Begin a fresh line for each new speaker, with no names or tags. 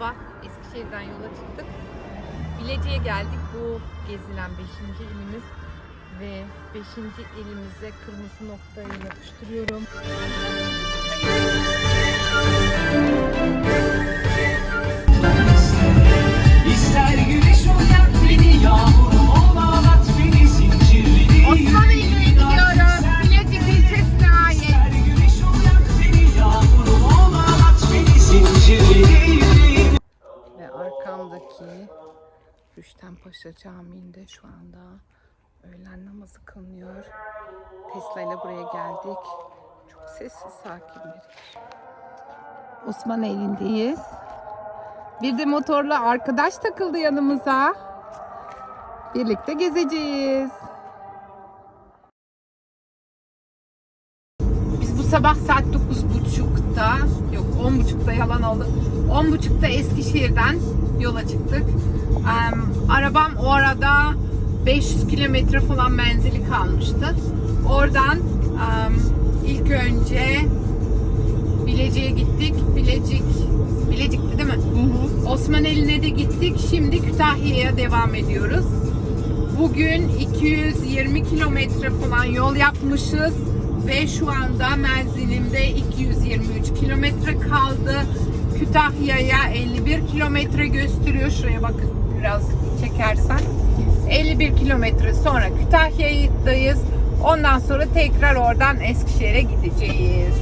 sabah Eskişehir'den yola çıktık. Bilecik'e geldik. Bu gezilen 5. ilimiz ve 5. ilimize kırmızı noktayı yapıştırıyorum.
Arkamdaki Rüşten Paşa Camii'nde şu anda öğlen namazı kılınıyor. Tesla ile buraya geldik. Çok sessiz, sakin bir yer. Osman elindeyiz. Bir de motorla arkadaş takıldı yanımıza. Birlikte gezeceğiz. Sabah saat 9.30'da yok 10.30'da yalan oldu. 10.30'da Eskişehir'den yola çıktık. Em, arabam o arada 500 kilometre falan menzili kalmıştı. Oradan em, ilk önce Bilecik'e gittik. Bilecik Bilecik'ti değil mi? Osmaneli'ne de gittik. Şimdi Kütahya'ya devam ediyoruz. Bugün 220 kilometre falan yol yapmışız ve şu anda menzilimde 223 kilometre kaldı. Kütahya'ya 51 kilometre gösteriyor. Şuraya bak biraz çekersen. 51 kilometre sonra Kütahya'dayız. Ondan sonra tekrar oradan Eskişehir'e gideceğiz.